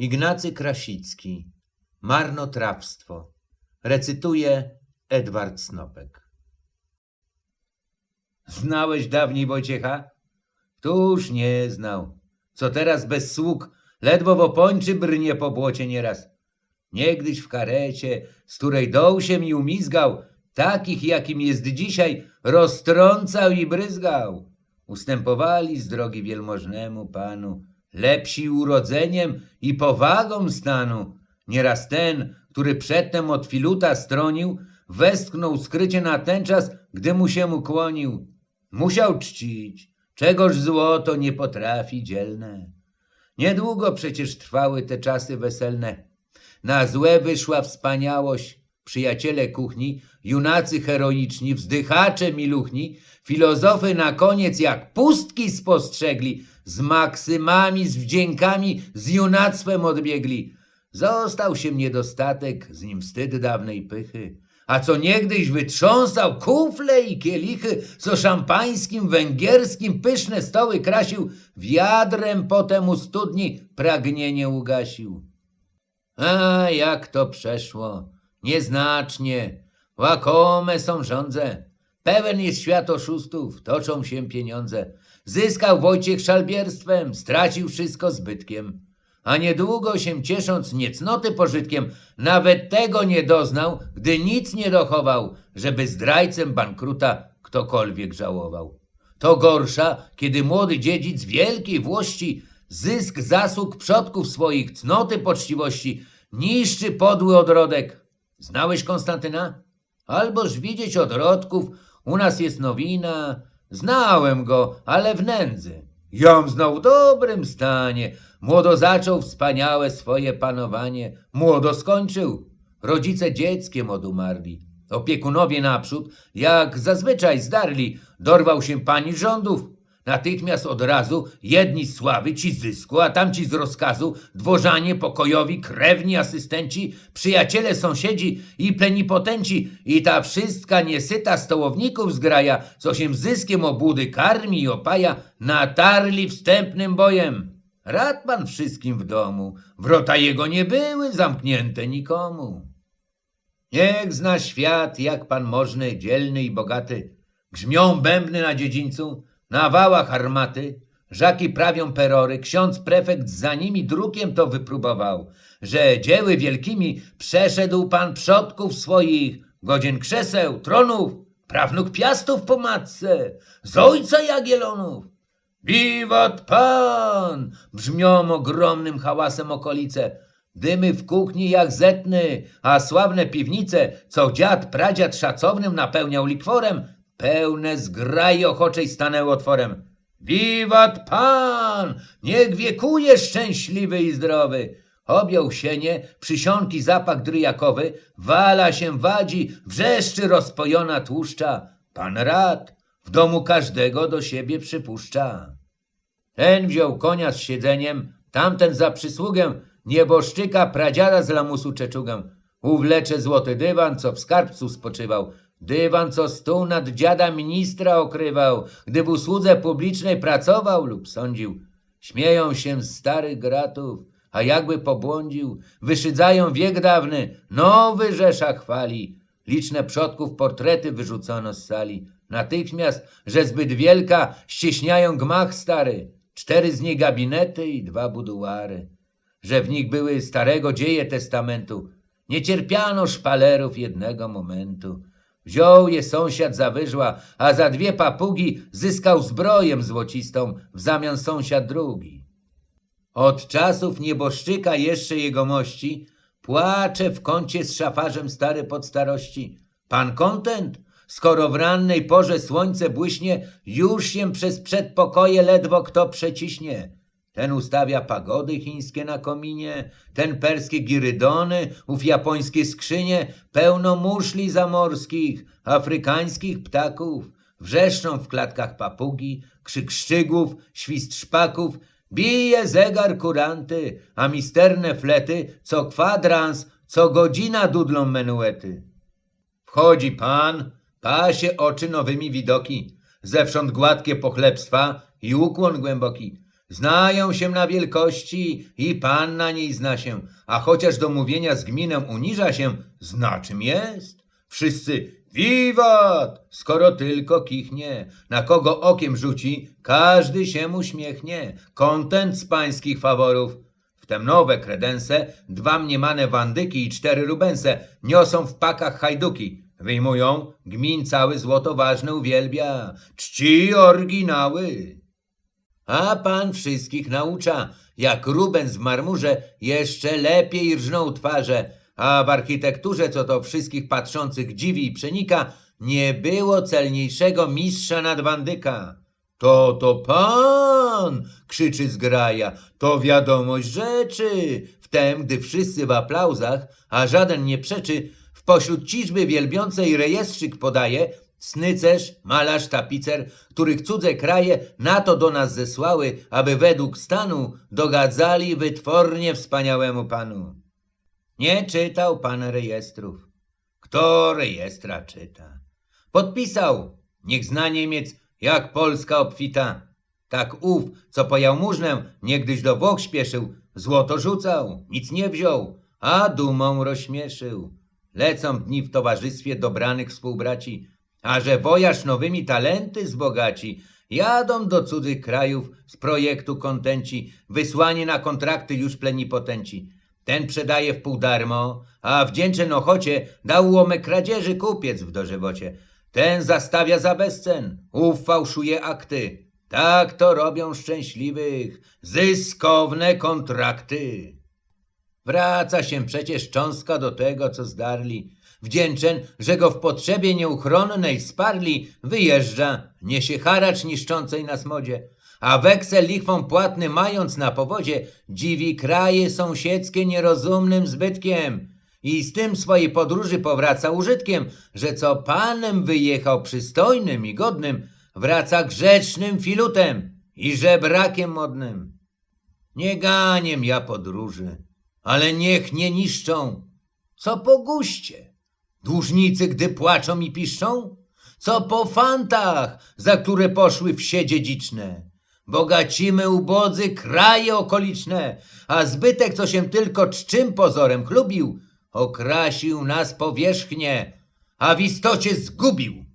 Ignacy Krasicki Marnotrawstwo Recytuje Edward Snopek Znałeś dawniej Wojciecha? Któż nie znał. Co teraz bez sług, ledwo w opończy brnie po błocie nieraz. Niegdyś w karecie, z której doł się mi umizgał, takich jakim jest dzisiaj, roztrącał i bryzgał. Ustępowali z drogi wielmożnemu panu, lepsi urodzeniem i powagą stanu. Nieraz ten, który przedtem od filuta stronił, westchnął skrycie na ten czas, gdy mu się ukłonił. Musiał czcić, czegoż złoto nie potrafi dzielne. Niedługo przecież trwały te czasy weselne. Na złe wyszła wspaniałość. Przyjaciele kuchni, junacy heroiczni, wzdychacze miluchni, filozofy na koniec jak pustki spostrzegli, z maksymami, z wdziękami, z junactwem odbiegli. Został się niedostatek, z nim wstyd dawnej pychy. A co niegdyś wytrząsał kufle i kielichy, co szampańskim, węgierskim pyszne stoły krasił, wiadrem potem u studni pragnienie ugasił. A jak to przeszło? Nieznacznie. Łakome są żądze. Pełen jest świat oszustów, toczą się pieniądze. Zyskał Wojciech szalbierstwem, stracił wszystko zbytkiem. A niedługo się ciesząc niecnoty pożytkiem, nawet tego nie doznał, gdy nic nie dochował, żeby zdrajcem bankruta ktokolwiek żałował. To gorsza, kiedy młody dziedzic wielkiej włości zysk zasług przodków swoich, cnoty poczciwości, niszczy podły odrodek. Znałeś Konstantyna? Alboż widzieć odrodków, u nas jest nowina. Znałem go, ale w nędzy. Jam znał w dobrym stanie. Młodo zaczął wspaniałe swoje panowanie. Młodo skończył. Rodzice dzieckiem odumarli. Opiekunowie naprzód, jak zazwyczaj zdarli, dorwał się pani rządów. Natychmiast od razu jedni z sławy, ci z zysku, a tamci z rozkazu, dworzanie, pokojowi, krewni, asystenci, przyjaciele, sąsiedzi i plenipotenci i ta wszystka niesyta stołowników zgraja, co się zyskiem obłudy karmi i opaja, natarli wstępnym bojem. Rad pan wszystkim w domu, wrota jego nie były zamknięte nikomu. Niech zna świat, jak pan możny, dzielny i bogaty. Grzmią bębny na dziedzińcu, na wałach armaty, żaki prawią perory, ksiądz prefekt za nimi drukiem to wypróbował, że dzieły wielkimi przeszedł pan przodków swoich, godzien krzeseł, tronów, prawnuk piastów po matce, z ojca Jagielonów. Wiwat pan! Brzmią ogromnym hałasem okolice. Dymy w kuchni jak zetny, a sławne piwnice, co dziad, pradziad szacownym napełniał likworem, pełne zgrai ochoczej stanęły otworem. Wiwat pan! Niech wiekuje szczęśliwy i zdrowy! Objął sienie, przysionki zapach dryjakowy, wala się wadzi, wrzeszczy rozpojona tłuszcza. Pan rad w domu każdego do siebie przypuszcza. Ten wziął konia z siedzeniem, tamten za przysługę nieboszczyka pradziada z lamusu czeczugę. Uwlecze złoty dywan, co w skarbcu spoczywał. Dywan, co stół nad dziada ministra okrywał, gdy w usłudze publicznej pracował lub sądził. Śmieją się z starych gratów, a jakby pobłądził, wyszydzają wiek dawny, nowy Rzesza chwali. Liczne przodków portrety wyrzucono z sali. Natychmiast, że zbyt wielka, ścieśniają gmach stary. Cztery z nich gabinety i dwa buduary. Że w nich były starego dzieje testamentu. Nie cierpiano szpalerów jednego momentu. Wziął je sąsiad za wyżła, a za dwie papugi zyskał zbroję złocistą, w zamian sąsiad drugi. Od czasów nieboszczyka jeszcze jegomości płacze w kącie z szafarzem stary pod starości. Pan kontent, skoro w rannej porze słońce błyśnie, już się przez przedpokoje ledwo kto przeciśnie. Ten ustawia pagody chińskie na kominie, ten perskie girydony, ów japońskie skrzynie, pełno muszli zamorskich, afrykańskich ptaków. Wrzeszczą w klatkach papugi, krzyk szczygłów, świst szpaków, bije zegar kuranty, a misterne flety, co kwadrans, co godzina dudlą menuety. Wchodzi pan, pasie oczy nowymi widoki, zewsząd gładkie pochlebstwa i ukłon głęboki. Znają się na wielkości i pan na niej zna się, a chociaż do mówienia z gminą uniża się, zna czym jest. Wszyscy wiwat, skoro tylko kichnie. Na kogo okiem rzuci, każdy się uśmiechnie. Kontent z pańskich faworów. Wtem nowe kredense, dwa mniemane wandyki i cztery rubense niosą w pakach hajduki. Wyjmują, gmin cały złoto ważne uwielbia. Czci oryginały. A pan wszystkich naucza, jak Rubens w marmurze jeszcze lepiej rżną twarze, a w architekturze, co to wszystkich patrzących dziwi i przenika, nie było celniejszego mistrza nadwandyka. To to pan! krzyczy zgraja. To wiadomość rzeczy. Wtem, gdy wszyscy w aplauzach, a żaden nie przeczy, w pośród ciżby wielbiącej rejestrzyk podaje, snycerz, malarz, tapicer, których cudze kraje na to do nas zesłały, aby według stanu dogadzali wytwornie wspaniałemu panu. Nie czytał pan rejestrów. Kto rejestra czyta? Podpisał. Niech zna Niemiec, jak Polska obfita. Tak ów, co po jałmużnę niegdyś do Włoch śpieszył, złoto rzucał, nic nie wziął, a dumą rozśmieszył. Lecą dni w towarzystwie dobranych współbraci, a że wojaż nowymi talenty zbogaci, jadą do cudzych krajów z projektu kontenci, wysłani na kontrakty już plenipotenci. Ten przedaje w pół darmo, a wdzięczeń ochocie dał łomek kradzieży kupiec w dożywocie. Ten zastawia za bezcen, ów fałszuje akty. Tak to robią szczęśliwych, zyskowne kontrakty. Wraca się przecież cząstka do tego, co zdarli. Wdzięczeń, że go w potrzebie nieuchronnej sparli, wyjeżdża, niesie haracz niszczącej nas modzie. A weksel lichwą płatny mając na powodzie, dziwi kraje sąsiedzkie nierozumnym zbytkiem. I z tym swojej podróży powraca użytkiem, że co panem wyjechał przystojnym i godnym, wraca grzecznym filutem i żebrakiem modnym. Nie ganiem ja podróży, ale niech nie niszczą, co po guście. Dłużnicy, gdy płaczą i piszczą, co po fantach, za które poszły wsie dziedziczne. Bogacimy ubodzy kraje okoliczne, a zbytek, co się tylko czczym pozorem chlubił, okrasił nas powierzchnię, a w istocie zgubił.